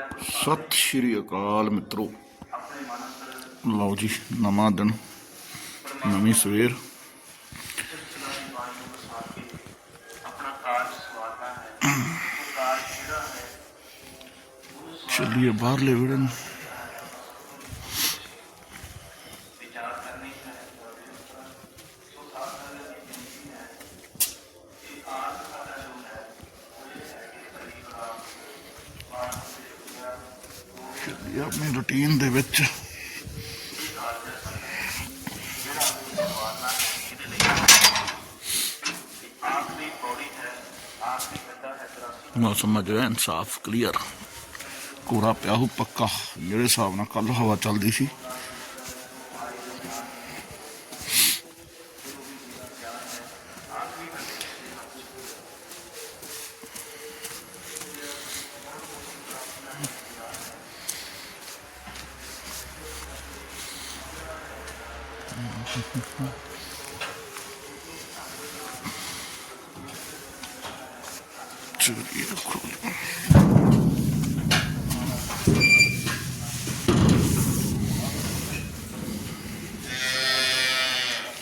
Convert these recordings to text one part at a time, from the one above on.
ਸਤਿ ਸ਼੍ਰੀ ਅਕਾਲ ਮਿੱਤਰੋ। ਲਓ ਜੀ ਨਵਾਂ ਦਿਨ ਨਵੀਂ ਸਵੇਰ। ਚੱਲੀਏ ਬਾਹਰਲੇ ਵਿਹੜੇ ਨੂੰ। ਚੱਲੀਏ ਆਪਣੀ ਰੁਟੀਨ ਦੇ ਵਿੱਚ। ਮੌਸਮ ਅਜ ਐਨ ਸਾਫ਼ ਕਲੀਅਰ ਕੋਰਾ ਪਿਆ ਹੋ ਪੱਕਾ। ਜਿਹੜੇ ਹਿਸਾਬ ਨਾਲ ਕੱਲ ਹਵਾ ਚੱਲਦੀ ਸੀ ਚਲਿਏ ਖੋਲ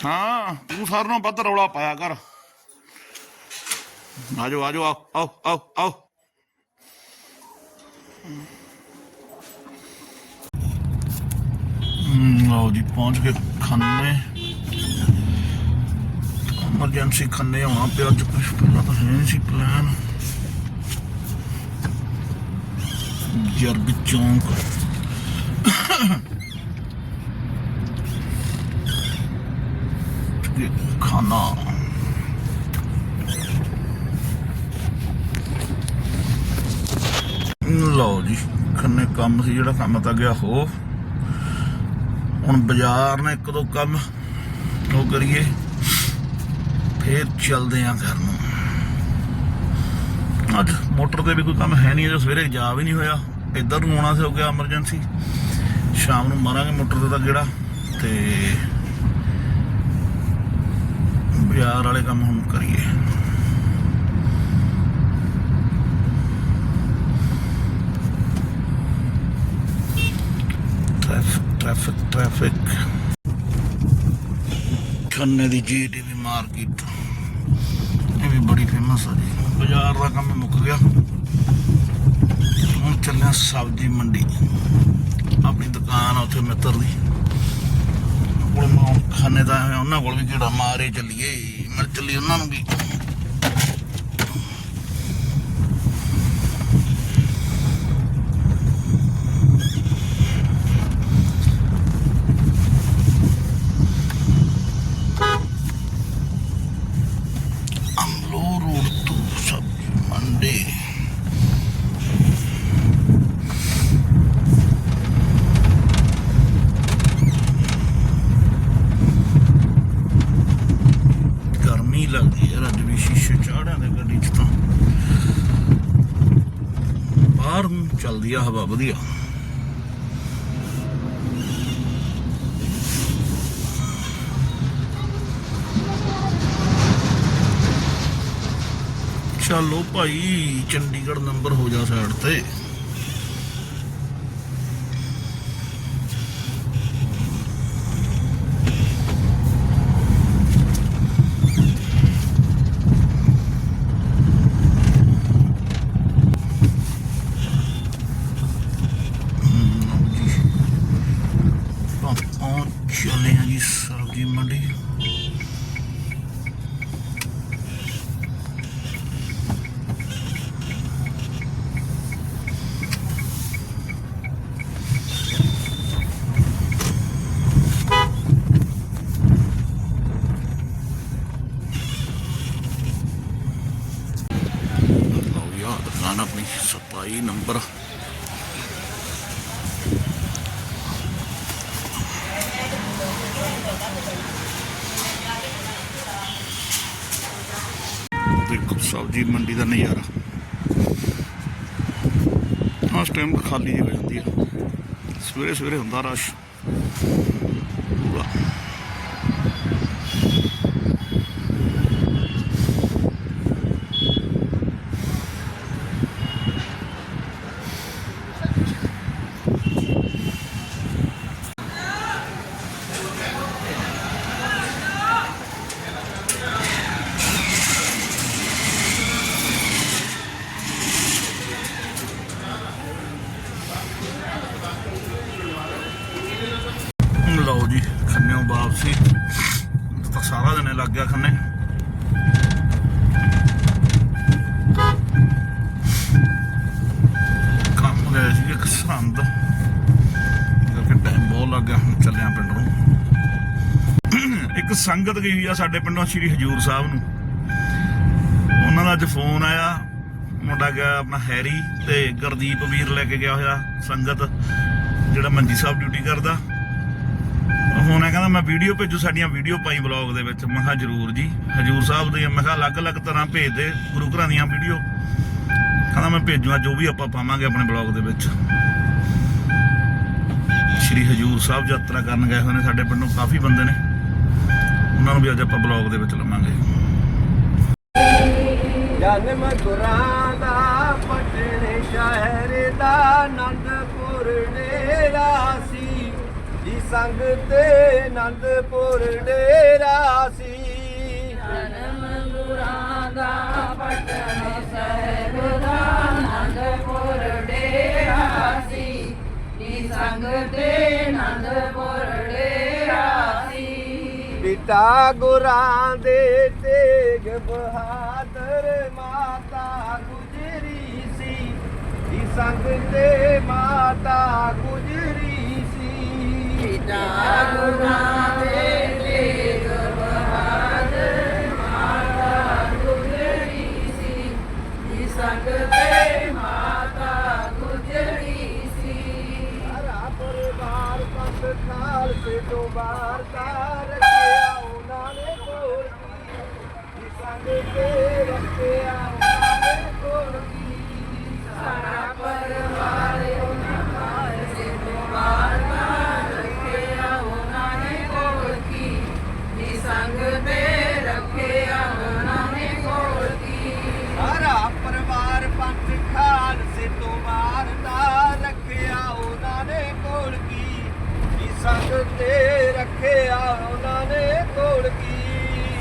ਹਾਂ ਤੂੰ ਸਾਰਿਆਂ ਨਾਲੋਂ ਵੱਧ ਰੌਲਾ ਪਾਇਆ ਕਰ ਆਜੋ ਆਜੋ ਆਓ ਆਓ ਆਓ ਲਓ ਜੀ ਪਹੁੰਚ ਕੇ ਖੰਨੇ। ਐਮਰਜੈਂਸੀ ਖੰਨੇ ਆਉਣਾ ਪਿਆ, ਅੱਜ ਕੁਝ ਪਹਿਲਾਂ ਤਾਂ ਹੈ ਸੀ ਪਲਾਨ ਜਰਗ ਚੌਂਕ। ਤੇ ਲਓ ਜੀ, ਖੰਨੇ ਕੰਮ ਸੀ ਜਿਹੜਾ ਕੰਮ ਤਾਂ ਗਿਆ ਹੋ ਹੁਣ ਬਾਜ਼ਾਰ ਨੇ ਇੱਕ ਦੋ ਕੰਮ ਉਹ ਕਰੀਏ, ਫੇਰ ਚੱਲਦੇ ਆਂ ਘਰ ਨੂੰ। ਅੱਜ ਮੋਟਰ ਤੇ ਵੀ ਕੋਈ ਕੰਮ ਹੈ ਨਹੀਂ, ਅਜੇ ਸਵੇਰੇ ਜਾ ਵੀ ਨਹੀਂ ਹੋਇਆ। ਇੱਧਰ ਨੂੰ ਆਉਣਾ ਸੀ ਹੋ ਗਿਆ ਐਮਰਜੈਂਸੀ। ਸ਼ਾਮ ਨੂੰ ਮਾਰਾਂਗੇ ਮੋਟਰ ਤੇ ਤਾਂ ਕਿਹੜਾ ਤੇ ਬਾਜ਼ਾਰ ਵਾਲੇ ਕੰਮ ਹੁਣ ਕਰੀਏ। ਟ੍ਰੈਫਿਕ ਟ੍ਰੈਫਿਕ ਟ੍ਰੈਫਿਕ ਖੰਨੇ ਦੀ ਜੀਟੀਵੀ ਮਾਰਕੀਟ। ਇਹ ਵੀ ਬੜੀ ਫੇਮਸ ਆ ਜੀ। ਬਾਜ਼ਾਰ ਦਾ ਕੰਮ ਮੁੱਕ ਗਿਆ। ਹੁਣ ਚੱਲਿਆ ਸਬਜ਼ੀ ਮੰਡੀ। ਆਪਣੀ ਦੁਕਾਨ ਆ ਉੱਥੇ ਮਿੱਤਰ ਦੀ। ਕੋਲ ਮੈਂ ਖਾਣੇ ਦਾ, ਉਹਨਾਂ ਕੋਲ ਵੀ ਕਿਹੜਾ ਮਾਰੇ ਚੱਲੀਏ। ਮਿਲ ਚੱਲੀ ਉਹਨਾਂ ਨੂੰ ਵੀ ਅਮਲੋ ਰੋਡ ਤੋਂ ਸਬਜ਼ੀ ਮੰਡੀ ਗਰਮੀ ਲੱਗਦੀ ਹੈ ਅੱਜ ਵੀ ਸ਼ੀਸ਼ੇ ਚਾੜਿਆਂ ਦੇ ਗੱਡੀ 'ਚ ਤਾਂ ਬਾਹਰ ਨੂੰ ਚੱਲਦੀ ਆ ਹਵਾ ਵਧੀਆ। ਚਲੋ ਭਾਈ ਚੰਡੀਗੜ੍ਹ ਨੰਬਰ ਹੋ ਜਾ ਸਾਈਡ ਤੇ ਲਓ ਜੀ ਆਪਾਂ ਪਹੁੰਚ ਚੱਲੇ ਹਾਂ ਜੀ ਸਬਜ਼ੀ ਮੰਡੀ ਲਓ ਯਾਰ ਦੁਕਾਨ ਆਪਣੀ ਸਤਾਈ ਨੰਬਰ ਦੇਖੋ ਸਬਜ਼ੀ ਮੰਡੀ ਦਾ ਨਜ਼ਾਰਾ। ਉਸ ਟਾਈਮ ਖਾਲੀ ਜਿਹੀ ਹੋ ਜਾਂਦੀ ਆ। ਸਵੇਰੇ ਸਵੇਰੇ ਹੁੰਦਾ ਰਸ਼। ਵਾਪਸੀ ਤਾਂ ਸਾਰਾ ਦਿਨ ਲੱਗ ਗਿਆ ਖੰਨੇ। ਕੰਮ ਗਏ ਸੀ ਇੱਕ ਸੰਦ। ਕਿਉਂਕਿ ਟਾਈਮ ਬਹੁਤ ਲੱਗ ਗਿਆ ਹੁਣ ਚੱਲਿਆ ਪਿੰਡ ਨੂੰ। ਇੱਕ ਸੰਗਤ ਗਈ ਹੋਈ ਆ ਸਾਡੇ ਪਿੰਡੋਂ, ਸ਼੍ਰੀ ਹਜੂਰ ਸਾਹਿਬ ਨੂੰ। ਉਹਨਾਂ ਦਾ ਅੱਜ ਫੋਨ ਆਇਆ। ਮੁੰਡਾ ਗਿਆ ਆਪਣਾ ਹੈਰੀ ਤੇ ਗੁਰਦੀਪ ਵੀਰ ਲੈ ਕੇ ਗਿਆ ਹੋਇਆ ਸੰਗਤ, ਜਿਹੜਾ ਮੰਜੀ ਸਾਹਿਬ ਡਿਊਟੀ ਕਰਦਾ। ਮੈਂ ਵੀਡੀਓ ਭੇਜੂ ਸਾਡੀਆਂ ਵੀਡੀਓ ਪਾਈ ਬਲੌਗ ਦੇ ਵਿੱਚ। ਮੈਂ ਕਿਹਾ ਜਰੂਰ ਜੀ, ਹਜੂਰ ਸਾਹਿਬ ਦੀਆਂ ਮੈਂ ਕਿਹਾ ਅਲੱਗ-ਅਲੱਗ ਤਰ੍ਹਾਂ ਭੇਜਦੇ ਗੁਰੂ ਘਰਾਂ ਦੀਆਂ ਵੀਡੀਓ। ਕਹਿੰਦਾ ਮੈਂ ਭੇਜੂਗਾ, ਜੋ ਵੀ ਆਪਾਂ ਪਾਵਾਂਗੇ ਆਪਣੇ ਬਲੌਗ ਦੇ ਵਿੱਚ। ਸ਼੍ਰੀ ਹਜੂਰ ਸਾਹਿਬ ਯਾਤਰਾ ਕਰਨ ਗਏ ਹੋਏ ਨੇ, ਸਾਡੇ ਪਿੰਡੋਂ ਕਾਫੀ ਬੰਦੇ ਨੇ। ਉਹਨਾਂ ਨੂੰ ਵੀ ਅੱਜ ਆਪਾਂ ਬਲੌਗ ਦੇ ਵਿੱਚ ਲਵਾਂਗੇ। ਜਨਮ ਗੁਰਾਂ ਦਾ ਪਟਨੇ ਸ਼ਹਿਰ ਦਾ ਆਨੰਦਪੁਰ ਡੇਰਾ ਸੀ। ਸੰਗ ਤੇ ਆਨੰਦਪੁਰ ਡੇਰਾ ਸੀ। ਜਨਮ ਗੁਰਾਂ ਦਾ ਪਟਨ ਸਾਹਿਬ ਦਾ ਆਨੰਦਪੁਰ ਡੇਰਾ ਸੀ। ਨੀ ਸੰਗ ਤੇ ਆਨੰਦਪੁਰ ਡੇਰਾ ਸੀ। ਪਿਤਾ ਗੁਰਾਂ ਦੇ ਤੇਗ ਬਹਾਦਰ ਮਾਤਾ ਗੁਜਰੀ ਸੀ। ਜੀ ਸੰਗ ਤੇ ਮਾਤਾ ਗੁਜਰੀ ਸੀ ਸੰਗ ਤੇ ਰੱਖਿਆ ਉਹਨਾਂ ਨੇ ਕੋਲ ਕੀ?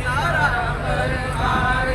ਸਾਰਾ ਪਰਿਵਾਰ